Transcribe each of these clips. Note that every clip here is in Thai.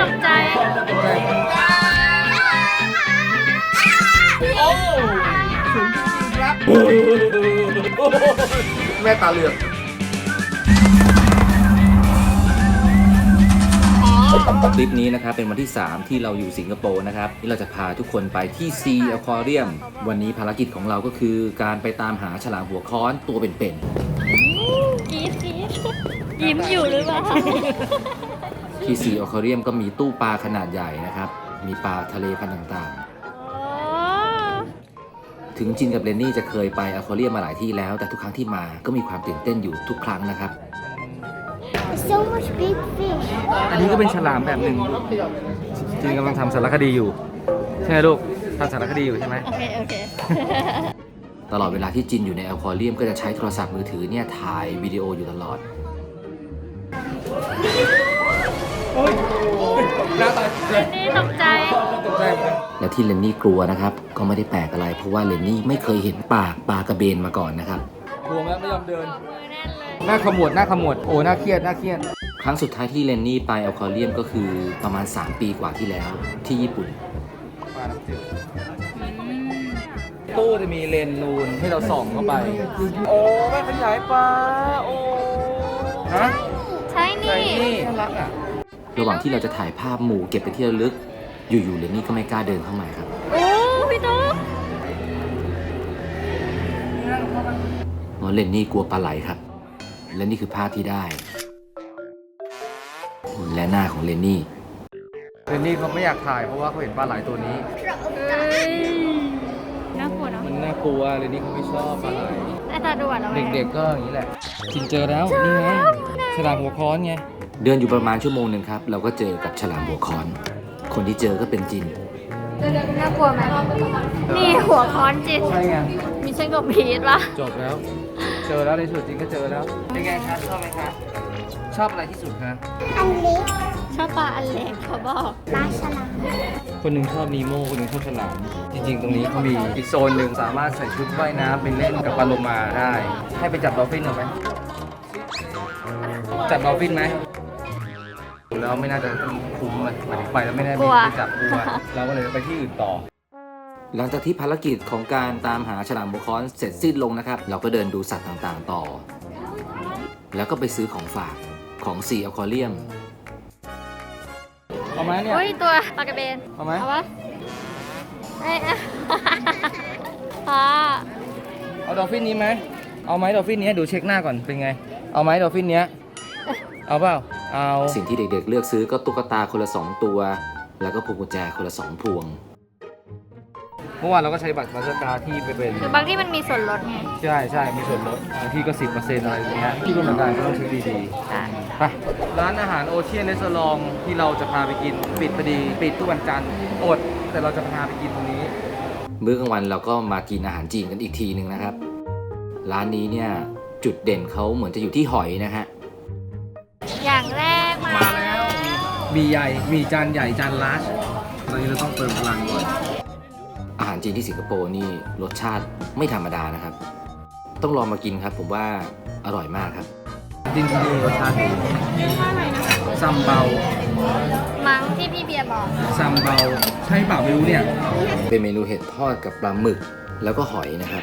ตกใจ โอ้สูงจริงๆครับ แม่ตาเหลือกคลิปนี้นะครับเป็นวันที่ 3 ที่เราอยู่สิงคโปร์นะครับที่เราจะพาทุกคนไปที่ซีอควาเรียมวันนี้ภารกิจของเราก็คือการไปตามหาฉลามหัวค้อนตัวเป็นกรี๊ดกรี๊ดยิ้มอยู่หรือเปล่าๆ ที่ซีอควาเรียมก็มีตู้ปลาขนาดใหญ่นะครับ มีปลาทะเลพันธุ์ต่างๆ ถึงจินกับเรนนี่จะเคยไปอควาเรียมมาหลายที่แล้ว แต่ทุกครั้งที่มาก็มีความตื่นเต้นอยู่ทุกครั้งนะครับ So much big fish. อันนี้ก็เป็นฉลามแบบหนึ่งจริงกำลังทำสารคดีอยู่ ใช่ไหมลูกทำสารคดีอยู่ใช่ไหมโอเคโอเคตลอดเวลาที่จินอยู่ในอควาเรียมก็จะใช้โทรศัพท์มือถือเนี่ยถ่ายวิดีโออยู่ตลอด น้าตานี่ตกใจ ตกใจและที่เลนนี่กลัวนะครับ ก็ไม่ได้แปลกอะไร เพราะว่าเลนนี่ไม่เคยเห็นปากปลากระเบนมาก่อนนะครับ กลัวไหมไม่ยอมเดิน มือแน่นเลย หน้าขมวดหน้าขมวดโอ้หน้าเครียดหน้าเครียด ครั้งสุดท้ายที่เลนนี่ไปอควาเรียมก็คือประมาณ 3 ปีกว่าที่แล้วที่ญี่ปุ่น ปลาน้ำจืดตู้จะมีเลนส์นูนให้เราส่องเข้าไป โอ้แม่ขยายปลาโอ้ฮะใช่ใส่นี่ นี่น่ารักอะ ระหว่างที่เราจะถ่ายภาพหมู่เก็บเป็นที่ระลึก อยู่ๆเลนนี่ก็ไม่กล้าเดินเข้ามาครับ โอ้พี่ตุ๊กเพราะเลนนี่กลัวปลาไหลครับ และนี่คือภาพที่ได้ และหน้าของเลนนี่เรนนี่เขาไม่อยากถ่ายเพราะว่าเขาเห็นปลาไหลตัวนี้เอ้ยน่ากลัวเนอะมันน่ากลัวเรนนี่เขาไม่ชอบปลาไหลหน้าตาด่วนเอาไว้เด็กๆก็อย่างนี้แหละจินเจอแล้ว นี่ไงฉลามหัวค้อนไง เดินอยู่ประมาณชั่วโมงหนึ่งครับ เราก็เจอกับฉลามหัวค้อน คนที่เจอก็เป็นจิน น่ากลัวไหมนี่หัวค้อนจิต ใช่ไง มีเช่นกับพีทปะจบแล้ว เจอแล้วในสุดจริงก็เจอแล้ว เป็นไงคะชอบไหมคะชอบอะไรที่สุดคะอันเล็กชอบปลาอันเล็กเขาบอกปลาฉลามคนหนึ่งชอบนีโม่คนหนึ่งชอบฉลาม จริง ๆ ตรงนี้เขามีอีกโซนหนึ่งสามารถใส่ชุดว่ายน้ำไปเล่นกับปลาโลมาได้ ให้ไปจับดอลฟินเอาไหมจับดอลฟินไหม แล้วไม่น่าจะคุ้มเลยหมายถึงไปแล้วไม่ได้ไปจับกลัวเราก็เลยไปที่อื่นต่อ หลังจากที่ภารกิจของการตามหาฉลามหัวค้อนเสร็จสิ้นลงนะครับ เราก็เดินดูสัตว์ต่างๆต่อ แล้วก็ไปซื้อของฝากของซีอควาเรียมเอาไหมเนี่ยโอ้ยตัวปลากระเบนเอาไหมเอาปะเอ้ยพ่อเอาดอลฟินนี้ไหม เอาไหมดอลฟินนี้ดูเช็คหน้าก่อนเป็นไง เอาไหมดอลฟินเนี้ยเอาเปล่า เอาสิ่งที่เด็กๆ เลือกซื้อก็ตุ๊กตาคนละ 2 ตัว แล้วก็พวงกุญแจคนละ 2 พวง เมื่อวานเราก็ใช้บัตรมาสเตอร์การ์ดที่ไปเป็นคือบางที่มันมีส่วนลดไงใช่ใช่มีส่วนลดบางที่ก็สิบเปอร์เซ็นต์อะไรอย่างเงี้ยที่ก็เหมือนกันก็ต้องเช็คดีอะๆไปร้านอาหารโอเชียนเรสลองที่เราจะพาไปกินปิดพอดีปิดทุกวันจันทร์อด แต่เราจะพาไปกินตรงนี้ มื้อกลางวันเราก็มากินอาหารจีนกันอีกทีหนึ่งนะครับ ร้านนี้เนี่ยจุดเด่นเขาเหมือนจะอยู่ที่หอยนะฮะ อย่างแรกมามาแล้ว มีใหญ่ มีจานใหญ่จานลาร์จตอนนี้เราต้องเติมพลังก่อน อาหารจีนที่สิงคโปร์นี่รสชาติไม่ธรรมดานะครับ ต้องลองมากินครับ ผมว่าอร่อยมากครับ จริงๆนี่รสชาติดีซัมเบามั้งที่พี่เบียร์บอก ซัมเบา ใช่เปล่าไม่รู้เนี่ย เป็นเมนูเห็ดทอดกับปลาหมึกแล้วก็หอยนะครับ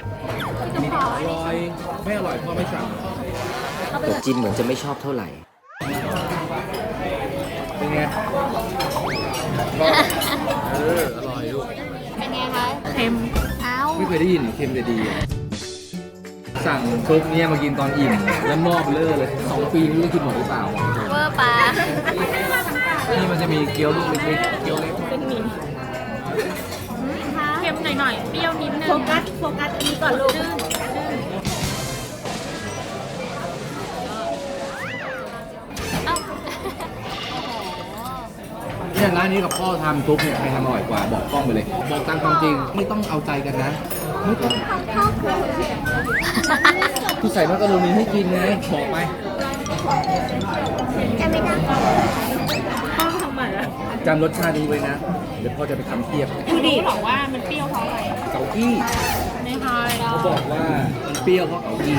อร่อยไม่อร่อยเพราะไม่สั่งแต่จินเหมือนจะไม่ชอบเท่าไหร่เป็น ไงเอออร่อยลูกเป็นไงคะเค็มเอ้าไม่เคยได้ยินเค็มจะดีอะสั่งซุปเนี่ยมากินตอนอิ่มแล้วมอบเลอเลยสองปีไม่รู้จะกินหมดหรือเปล่า เวอร์ปลานี่มันจะมีเกี๊ยวลูกเล็กๆเกี๊ยวเล็กเค็มหน่อยๆเปรี้ยวนิดนึงโฟกัสโฟกัสอันนี้ก่อนลูก เนี่ยร้านนี้กับพ่อทำซุปเนี่ยใครทำอร่อยกว่าบอกกล้องไปเลย บอกตามความจริงไม่ต้องเอาใจกันนะไม่ต้องคือใส่มักกะโรนีให้กินไงบอกไป จะไม่ได้ จจำรสชาตินี้ไว้นะ เดี๋ยวพ่อจะไปทำเทียบดูดิบอกว่ามันเปรี้ยวเพราะอะไรเกาอี้ไม่ใช่หรอเขาบอกว่ามันเปรี้ยวเพราะเกาอี้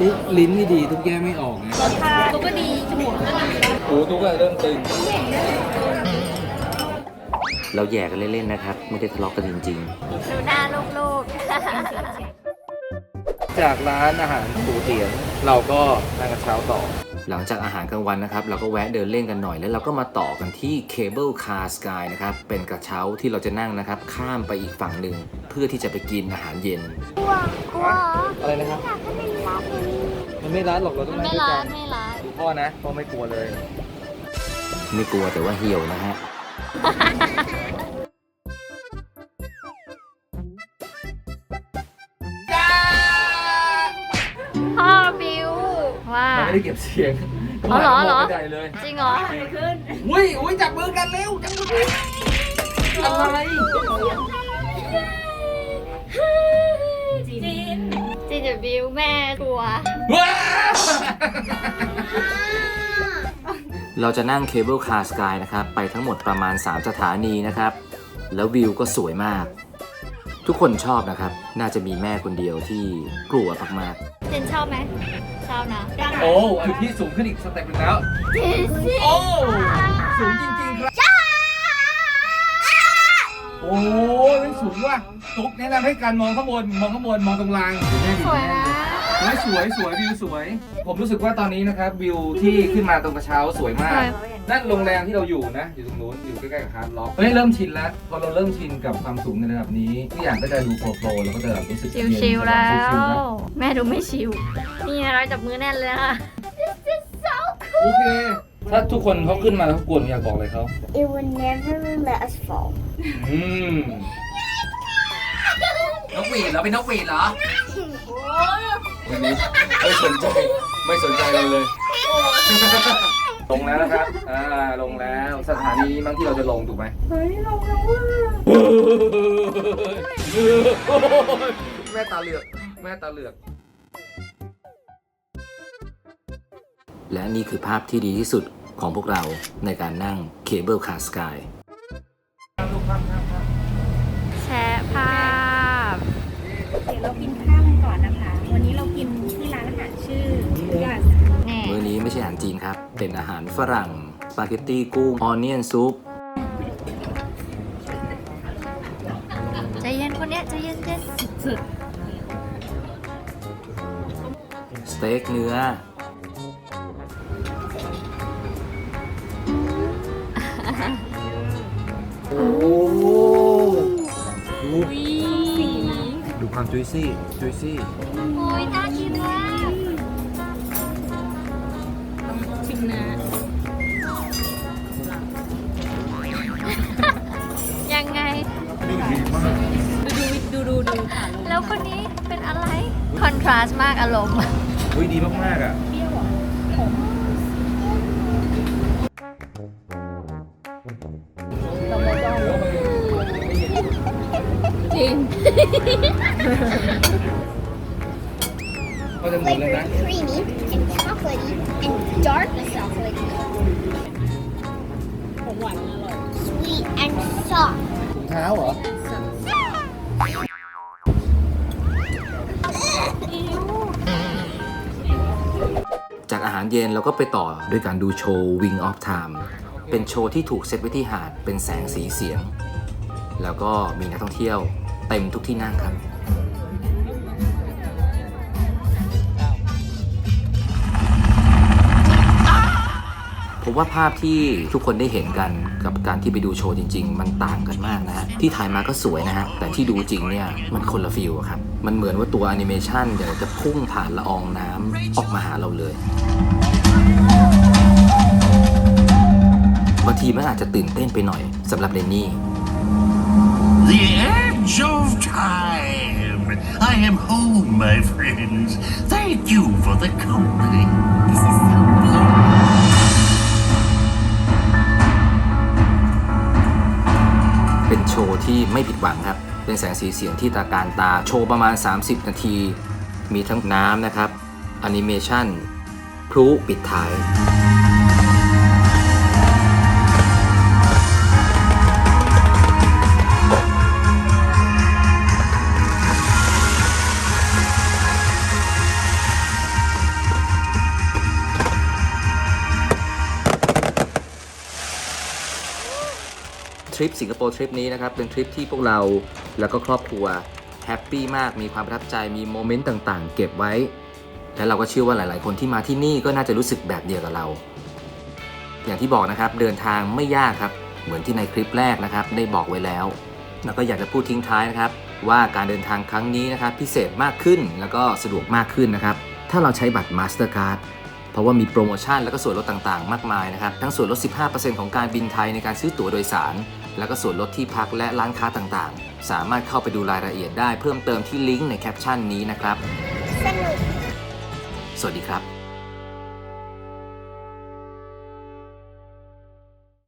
ตุ๊กลิ้นนี่ดีตุ๊กแยกไม่ออกนะรสชาติก็ดีจมูกก็ดีโอ้ตุ๊กก็เริ่มตึงเราแย่กันเล่นๆนะครับ ไม่ได้ทะเลาะกันจริงดูหน้าลูกจากร้านอาหารปูเตียน เราก็นั่งกระเช้าต่อๆ หลังจากอาหารกลางวันนะครับ เราก็แวะเดินเล่นกันหน่อย แล้วเราก็มาต่อกันที่ Cable Car Sky นะครับ เป็นกระเช้าที่เราจะนั่งนะครับ ข้ามไปอีกฝั่งหนึ่ง เพื่อที่จะไปกินอาหารเย็น กลัวกลัวอะไรนะครับ อยากให้เป็นลาบนี้มันไม่ร้านหรอกเราต้องนั่งไม่ด้วยร้ากันนไม่ร้านดูพ่อนะพ่อไม่กลัวเลย ไม่กลัวแต่ว่าเหี่ยวนะฮะ ไม่ได้เก็บเสียงอ๋อเหรอเหรอไม่ได้เลยจริงเหรออุ้ยอุ้ยจับมือกันเร็วจับมือกันอะไรจินจินกับบิวแม่กลัว ว้าเราจะนั่ง Cable Car Sky นะครับ ไปทั้งหมดประมาณ 3 สถานีนะครับ แล้ววิวก็สวยมาก ทุกคนชอบนะครับ น่าจะมีแม่คนเดียวที่กลัวมากๆ จินชอบไหมชอบนะโอ้จุดที่สูงขึ้นอีกสเต็ปหนึงแล้วจินสิโอ้ สูงจริงๆครับ โอ้ยมันสูงว่ะ ตุ๊กแนะนำให้การมองข้างบน มองข้างบน มองตรงราง สวยนะ เฮ้ยสวยสวยวิวสวย ผมรู้สึกว่าตอนนี้นะครับวิวที่ขึ้นมาตรงกระเช้าสวยมาก นั่นโรงแรมที่เราอยู่นะ อยู่ตรงนู้นอยู่ใกล้ๆกับฮาร์ดล็อกเฮ้ยเริ่มชินแล้วพอเราเริ่มชินกับความสูงในระดับนี้ทุกอย่างก็จะดูโปรโปรแล้วก็จะแบบรู้สึกชิวชิวๆแล้วชิลๆนะแม่ดูไม่ชิวนี่นะคะจับมือแน่นเลยค่ะ โอเค ถ้าทุกคนเขาขึ้นมาแล้วเขากลัวหนูอยากบอกอะไรเขา It will never let us fall อืมนกหวีดเหรอเป็นนกหวีดเหรอ วันนี้ไม่สนใจไม่สนใจเลยเลย ลงแล้วนะครับ อ่า ลงแล้ว สถานีนี้มั้งที่เราจะลงถูกไหมเฮ้ยลงแล้วแม่ตาเหลือก แม่ตาเหลือก และนี่คือภาพที่ดีที่สุดของพวกเราในการนั่ง Cable Car Sky แชะภาพ จีนครับเป็นอาหารฝรั่ง สปาเกตตี้กุ้ง ออนเนียนซุป ใจเย็นคนเนี้ยใจเย็นเย็นสุดสเต็กเนื้อ โอ้ดูดูความจุยซี่จุยซี่ โอ้ยน่ากินมาก นื้อยังไง ดูดูดูดูค่ะแล้วคนนี้เป็นอะไร คอนทราสต์มากอารมณ์เฮ้ยดีมากๆอะจริงก็จะหมุนเลย flavor นะ creamy and chocolatey and dark chocolatey ของหวานอร่อย sweet and soft ถุงเท้าเหรอ จากอาหารเย็นเราก็ไปต่อด้วยการดูโชว์ Wing of Time เป็นโชว์ที่ถูกเซตไว้ที่หาด เป็นแสงสีเสียง แล้วก็มีนักท่องเที่ยวเต็มทุกที่นั่งครับ ผมว่าภาพที่ทุกคนได้เห็นกันกับการที่ไปดูโชว์จริง ๆ มันต่างกันมากนะฮะที่ถ่ายมาก็สวยนะฮะแต่ที่ดูจริงเนี่ยมันคนละฟิลอะครับมันเหมือนว่าตัวแอนิเมชันเดี๋ยวจะพุ่งผ่านละอองน้ำออกมาหาเราเลยบางทีมันอาจจะตื่นเต้นไปหน่อยสำหรับเรนนี่ The edge of time. I am home, my friends. Thank you for the company. เป็นโชว์ที่ไม่ผิดหวังครับ เป็นแสงสีเสียงที่ตาการตา โชว์ประมาณ 30 นาที มีทั้งน้ำนะครับแอนิเมชันพลุปิดท้าย ริปสิงคโปร์ทริปนี้นะครับเป็นทริปที่พวกเราแล้วก็ครอบครัวแฮปปี้มากมีความประทับใจมีโมเมนต์ต่างๆ เก็บไว้ และเราก็เชื่อว่าหลาย ๆ คนที่มาที่นี่ก็น่าจะรู้สึกแบบเดียวกับเรา อย่างที่บอกนะครับเดินทางไม่ยากครับ เหมือนที่ในคลิปแรกนะครับได้บอกไว้แล้ว แล้วก็อยากจะพูดทิ้งท้ายนะครับ ว่าการเดินทางครั้งนี้นะครับพิเศษมากขึ้นแล้วก็สะดวกมากขึ้นนะครับ ถ้าเราใช้บัตร Mastercard เพราะว่ามีโปรโมชั่นและก็ส่วนลดต่างๆ มากมายนะครับ ทั้งส่วนลด 15%ของการบินไทยในการซื้อตั๋วโดยสาร แล้วก็ส่วนลดที่พักและร้านค้าต่างๆ สามารถเข้าไปดูรายละเอียดได้เพิ่มเติมที่ลิงก์ในแคปชั่นนี้นะครับ สนุก สวัสดีครับ